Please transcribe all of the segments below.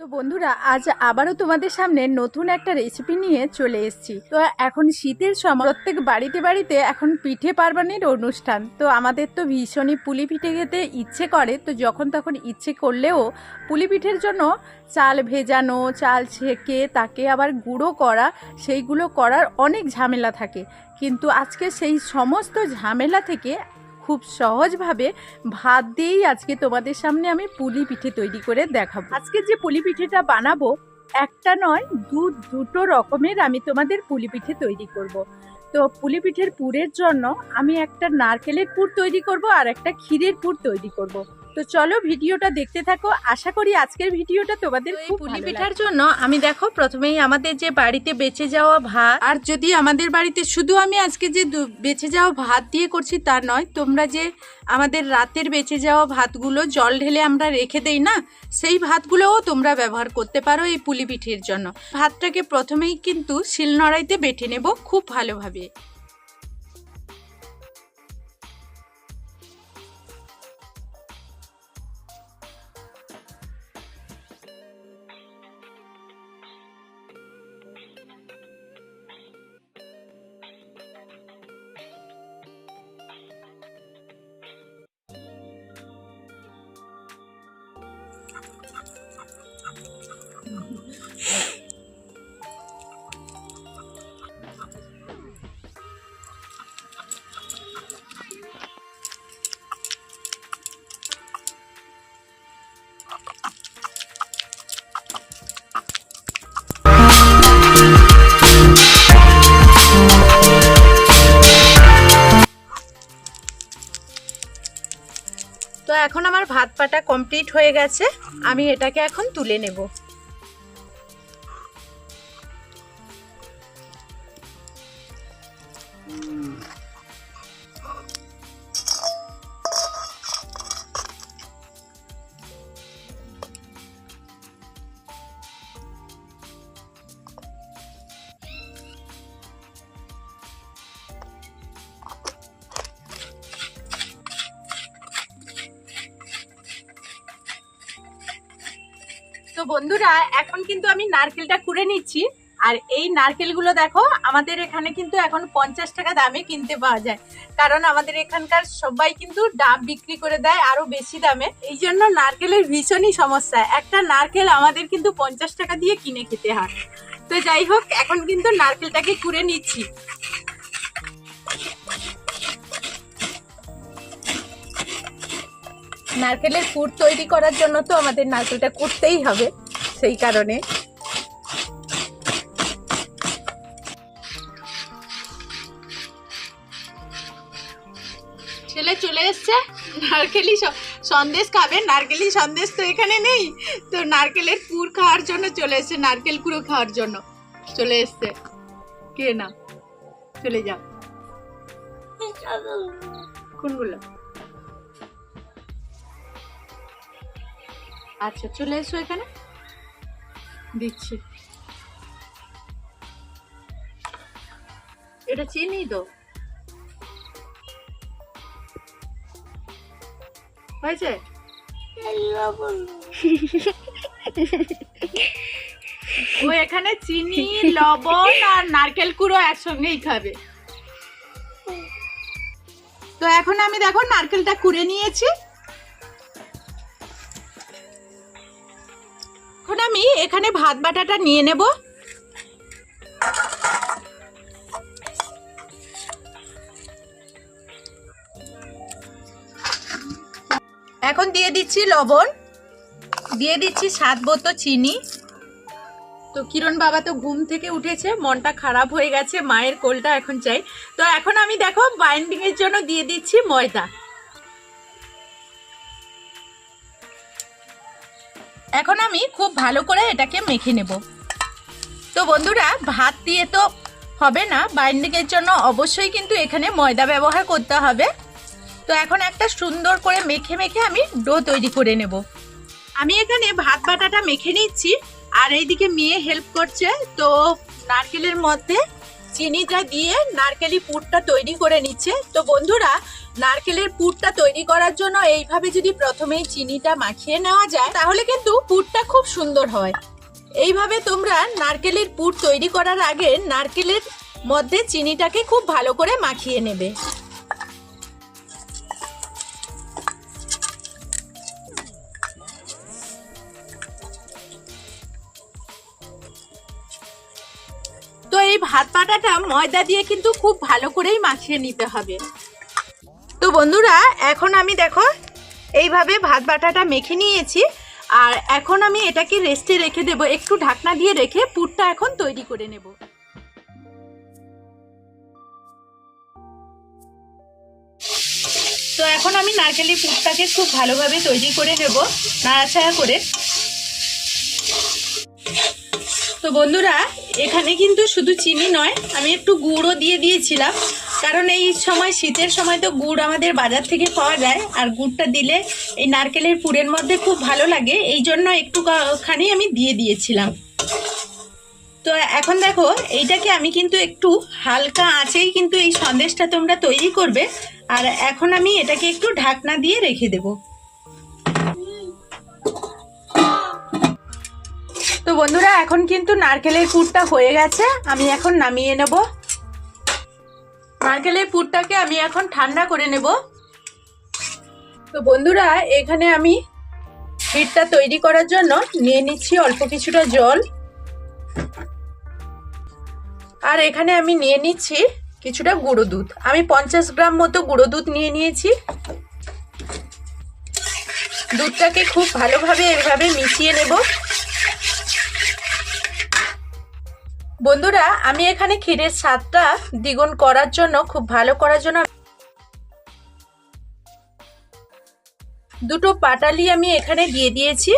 তো বন্ধুরা, আজ আবারও তোমাদের সামনে নতুন একটা রেসিপি নিয়ে চলে এসেছি। তো এখন শীতের সময় প্রত্যেক বাড়িতে বাড়িতে এখন পিঠে পার্বণের অনুষ্ঠান। তো আমাদের তো ভীষণই পুলি পিঠে খেতে ইচ্ছে করে। তো যখন তখন ইচ্ছে করলেও পুলি পিঠের জন্য চাল ভেজানো, চাল ছেঁকে, তাকে আবার গুঁড়ো করা, সেইগুলো করার অনেক ঝামেলা থাকে। কিন্তু আজকে সেই সমস্ত ঝামেলা থেকে খুব সহজভাবে ভাত দিয়েই আজকে তোমাদের সামনে আমি পুলি পিঠে তৈরি করে দেখাবো আজকে যে পুলি পিঠেটা বানাবো, একটা নয়, দু, দুটো রকমের আমি তোমাদের পুলি পিঠে তৈরি করব। তো পুলি পিঠের পুরের জন্য আমি একটা নারকেলের পুর তৈরি করব আর একটা ক্ষীরের পুর তৈরি করব। তো চলো ভিডিওটা দেখতে থাকো। আশা করি আজকের ভিডিওটা তোমাদের পুলি পুলি পিঠার জন্য আমি দেখো প্রথমেই আমাদের যে বাড়িতে বেঁচে যাওয়া ভাত আর যদি আমাদের বাড়িতে শুধু আমি আজকে যে বেঁচে যাওয়া ভাত দিয়ে করছি তা নয় তোমরা যে আমাদের রাতের বেঁচে যাওয়া ভাতগুলো জল ঢেলে আমরা রেখে দেই না সেই ভাতগুলোও তোমরা ব্যবহার করতে পারো এই পুলি পিঠের জন্য। ভাতটাকে প্রথমেই কিন্তু শিলনোড়াইতে বেটে নেব খুব ভালোভাবে। তো এখন আমার ভাত পাটা কমপ্লিট হয়ে গেছে। আমি এটাকে এখন তুলে নেব। তো বন্ধুরা, এখন কিন্তু আমি নারকেলটা কুড়ে নিচ্ছি। আর এই নারকেলগুলো দেখো, আমাদের এখানে কিন্তু এখন পঞ্চাশ টাকা দামে কিনতে পাওয়া যায়। কারণ আমাদের এখানকার সবাই কিন্তু ডাব বিক্রি করে দেয় আরও বেশি দামে। এই জন্য নারকেলের ভীষণই সমস্যা। একটা নারকেল আমাদের কিন্তু পঞ্চাশ টাকা দিয়ে কিনে খেতে হয়। তো যাই হোক, এখন কিন্তু নারকেলটাকে কুড়ে নিচ্ছি। নারকেলের পুর তৈরি করার জন্য তো আমাদের নারকেলটা কুটতেই হবে সেই কারণে। ছেলে চলে এসছে নারকেলি সন্দেশ খাবে নারকেলি সন্দেশ তো এখানে নেই। তো নারকেলের পুর খাওয়ার জন্য চলে এসছে নারকেল কুড়ো খাওয়ার জন্য চলে এসছে। কে না? চলে যাও। কোনগুলো? আচ্ছা চলে এসো এখানে। দিচ্ছি। এটা চিনি তো। হয়েছে? ও এখানে চিনি, লবণ আর নারকেল কুড়ো একসঙ্গেই খাবে। তো এখন আমি দেখো নারকেলটা কুড়ে নিয়েছি। এখন আমি এখানে ভাত বাটাটা নিয়ে নেব। এখন দিয়ে দিচ্ছি লবণ, দিয়ে দিচ্ছি স্বাদ মতো চিনি। তো কিরণ বাবা তো ঘুম থেকে উঠেছে, মনটা খারাপ হয়ে গেছে, মায়ের কোলটা এখন চাই। তো এখন আমি দেখো বাইন্ডিং এর জন্য দিয়ে দিচ্ছি ময়দা। এখন আমি খুব ভালো করে এটাকে মেখে নেব। তো বন্ধুরা, ভাত দিয়ে তো হবে না বাইন্ডিংয়ের জন্য অবশ্যই কিন্তু এখানে ময়দা ব্যবহার করতে হবে। তো এখন একটা সুন্দর করে মেখে মেখে আমি ডো তৈরি করে নেব। আমি এখানে ভাত বাটাটা মেখে নিচ্ছি, আর এইদিকে মেয়ে হেল্প করছে। তো নারকেলের মধ্যে চিনিটা দিয়ে নারকেলি পুরটা তৈরি করে নিচ্ছে। তো বন্ধুরা, নারকেলের পুরটা তৈরি করার জন্য এইভাবে যদি প্রথমেই চিনিটা মাখিয়ে নেওয়া যায়, তাহলে কিন্তু পুরটা খুব সুন্দর হয়। এইভাবে তোমরা নারকেলের পুর তৈরি করার আগে নারকেলের মধ্যে চিনিটাকে খুব ভালো করে মাখিয়ে নেবে। ভাত পাটাটা ময়দা দিয়ে কিন্তু খুব ভালো করেই মাখিয়ে নিতে হবে। তো বন্ধুরা, এখন আমি দেখো, এইভাবে ভাত বাটাটা মেখে নিয়েছি, আর এখন আমি এটাকে রেস্টে রেখে দেব। একটু ঢাকনা দিয়ে রেখে পুরটা এখন তৈরি করে নেব। তো এখন আমি নারকেলের পুরটাকে খুব ভালোভাবে তৈরি করে নেব, নাড়াচাড়া করে। তো বন্ধুরা এখানে কিন্তু শুধু চিনি নয়, আমি একটু গুড়ও দিয়ে দিয়েছিলাম। কারণ এই সময়, শীতের সময় তো গুড় আমাদের বাজার থেকে পাওয়া যায়, আর গুড়টা দিলে এই নারকেলের পুরের মধ্যে খুব ভালো লাগে। এই জন্য একটু খানি আমি দিয়ে দিয়েছিলাম। তো এখন দেখো, এইটাকে আমি কিন্তু একটু হালকা আঁচেই কিন্তু এই সন্দেশটা তোমরা তৈরি করবে। আর এখন আমি এটাকে একটু ঢাকনা দিয়ে রেখে দেবো। তো বন্ধুরা, এখন কিন্তু নারকেলের পুরটা হয়ে গেছে, আমি এখন নামিয়ে নেব। নারকেলের পুরটাকে আমি এখন ঠান্ডা করে নেব। তো বন্ধুরা, এখানে আমি ক্ষীরটা তৈরি করার জন্য নিয়ে নিচ্ছি অল্প কিছুটা জল। আর এখানে আমি নিয়ে নিচ্ছি কিছুটা গুঁড়ো দুধ। আমি পঞ্চাশ গ্রাম মতো গুঁড়ো দুধ নিয়ে নিয়েছি। দুধটাকে খুব ভালোভাবে এভাবে মিশিয়ে নেব। বন্ধুরা, আমি এখানে ক্ষীরের স্বাদটা দ্বিগুণ করার জন্য, খুব ভালো করার জন্য দুটো পাটালি আমি এখানে দিয়ে দিয়েছি।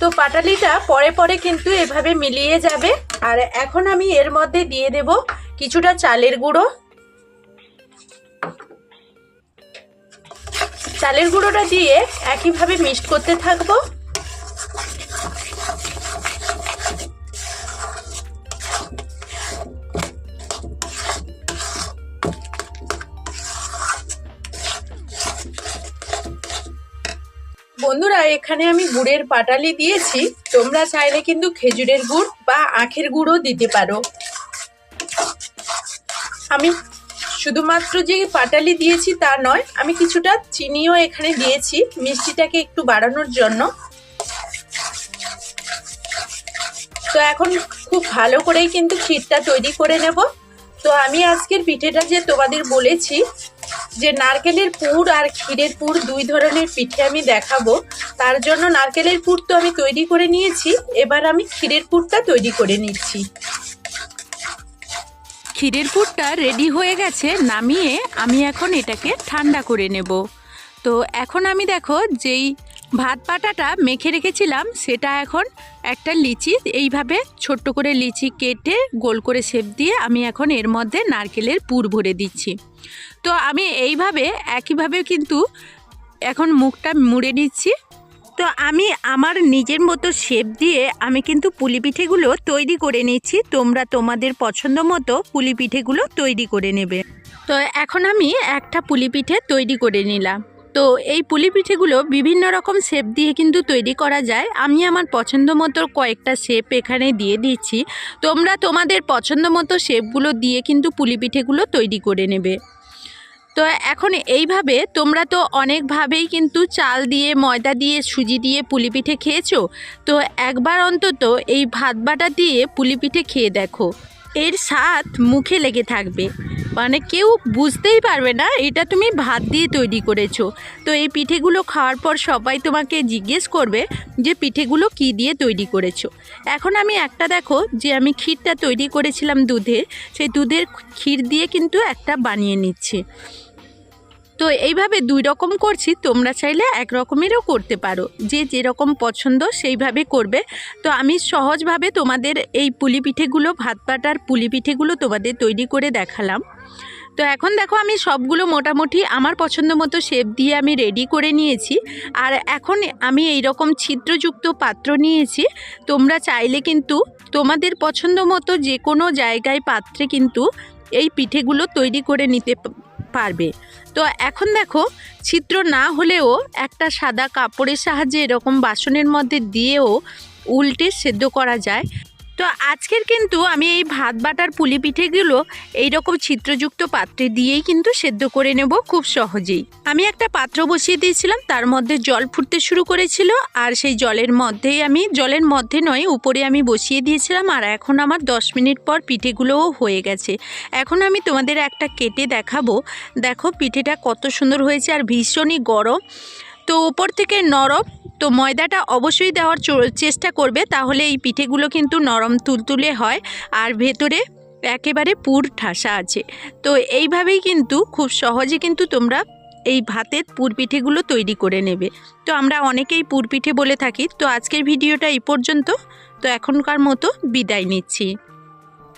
তো পাটালিটা পরে পরে কিন্তু এভাবে মিলিয়ে যাবে। আর এখন আমি এর মধ্যে দিয়ে দেব কিছুটা চালের গুঁড়ো। চালের গুঁড়োটা দিয়ে একইভাবে মিক্সড করতে থাকব। বন্ধুরা, এখানে আমি গুড়ের পাটালি দিয়েছি। তোমরা চাইলে কিন্তু খেজুরের গুড় বা আখের গুড়ও দিতে পারো। আমি শুধুমাত্র যে পাটালি দিয়েছি তা নয়, আমি কিছুটা চিনিও এখানে দিয়েছি। মিষ্টিটাকে একটু বাড়ানোর জন্য। তো এখন খুব ভালো করেই কিন্তু ক্ষীরটা তৈরি করে নেব। তো আমি আজকের পিঠেটা যে তোমাদের বলেছি যে নারকেলের পুর আর ক্ষীরের পুর দুই ধরনের পিঠে আমি দেখাবো, তার জন্য নারকেলের পুর তো আমি তৈরি করে নিয়েছি, এবার আমি ক্ষীরের পুরটা তৈরি করে নিচ্ছি। ক্ষীরের পুরটা রেডি হয়ে গেছে, নামিয়ে আমি এখন এটাকে ঠান্ডা করে নেব। তো এখন আমি দেখো যেই ভাত পাটাটা মেখে রেখেছিলাম, সেটা এখন একটা লিচি, এইভাবে ছোট্ট করে লিচি কেটে গোল করে শেপ দিয়ে আমি এখন এর মধ্যে নারকেলের পুর ভরে দিচ্ছি। তো আমি এইভাবে, একইভাবে কিন্তু এখন মুখটা মুড়ে নিচ্ছি। তো আমি আমার নিজের মতো শেপ দিয়ে আমি কিন্তু পুলি পিঠেগুলো তৈরি করে নিচ্ছি। তোমরা তোমাদের পছন্দ মতো পুলি পিঠেগুলো তৈরি করে নেবে। তো এখন আমি একটা পুলি পিঠে তৈরি করে নিলাম। তো এই পুলি পিঠেগুলো বিভিন্ন রকম শেপ দিয়ে কিন্তু তৈরি করা যায়। আমি আমার পছন্দ মতো কয়েকটা শেপ এখানে দিয়ে দিচ্ছি। তোমরা তোমাদের পছন্দ মতো শেপগুলো দিয়ে কিন্তু পুলি পিঠেগুলো তৈরি করে নেবে। তো এখন এইভাবে তোমরা তো অনেকভাবেই কিন্তু চাল দিয়ে, ময়দা দিয়ে, সুজি দিয়ে পুলি পিঠে খেয়েছো। তো একবার অন্তত এই ভাত বাটা দিয়ে পুলি পিঠে খেয়ে দেখো। এর স্বাদ মুখে লেগে থাকবে। মানে কেউ বুঝতেই পারবে না, এটা তুমি ভাত দিয়ে তৈরি করেছ। তো এই পিঠেগুলো খাওয়ার পর সবাই তোমাকে জিজ্ঞেস করবে যে পিঠেগুলো কি দিয়ে তৈরি করেছ। এখন আমি একটা দেখো, যে আমি ক্ষীরটা তৈরি করেছিলাম দুধের সেই দুধের ক্ষীর দিয়ে কিন্তু একটা বানিয়ে নিচ্ছি। তো এইভাবে দুই রকম করছি, তোমরা চাইলে এক রকমেরও করতে পারো। যে যেরকম পছন্দ সেইভাবে করবে। তো আমি সহজভাবে তোমাদের এই পুলি পিঠেগুলো ভাত পাটার পুলি পিঠেগুলো তোমাদের তৈরি করে দেখালাম। তো এখন দেখো আমি সবগুলো মোটামুটি আমার পছন্দ মতো শেপ দিয়ে আমি রেডি করে নিয়েছি। আর এখন আমি এই রকম ছিদ্রযুক্ত পাত্র নিয়েছি। তোমরা চাইলে কিন্তু তোমাদের পছন্দ মতো যে কোনো জায়গায় পাত্রে কিন্তু এই পিঠেগুলো তৈরি করে নিতে পারবে। তো এখন দেখো, ছিদ্র না হলেও একটা সাদা কাপড়ের সাহায্যে এরকম বাসনের মধ্যে দিয়েও উল্টে সেদ্ধ করা যায়। তো আজকের কিন্তু আমি এই ভাত, বাটার, পুলি পিঠেগুলো এইরকম ছিদ্রযুক্ত পাত্রে দিয়েই কিন্তু সেদ্ধ করে নেব খুব সহজেই। আমি একটা পাত্র বসিয়ে দিয়েছিলাম, তার মধ্যে জল ফুটতে শুরু করেছিল আর সেই জলের মধ্যেই আমি, জলের মধ্যে নয়, উপরে আমি বসিয়ে দিয়েছিলাম আর এখন আমার দশ মিনিট পর পিঠেগুলোও হয়ে গেছে। এখন আমি তোমাদের একটা কেটে দেখাবো। দেখো পিঠেটা কত সুন্দর হয়েছে আর ভীষণই গরম। তো ওপর থেকে নরম তো ময়দাটা অবশ্যই দেওয়ার চেষ্টা করবে, তাহলে এই পিঠেগুলো কিন্তু নরম তুলতুলে হয় আর ভেতরে একেবারে পুর ঠাসা আছে। তো এইভাবেই কিন্তু খুব সহজে কিন্তু তোমরা এই ভাতের পুর পিঠেগুলো তৈরি করে নেবে। তো আমরা অনেকেই পুর পিঠে বলে থাকি, তো আজকের ভিডিওটা এই পর্যন্ত। তো এখনকার মতো বিদায় নিচ্ছি।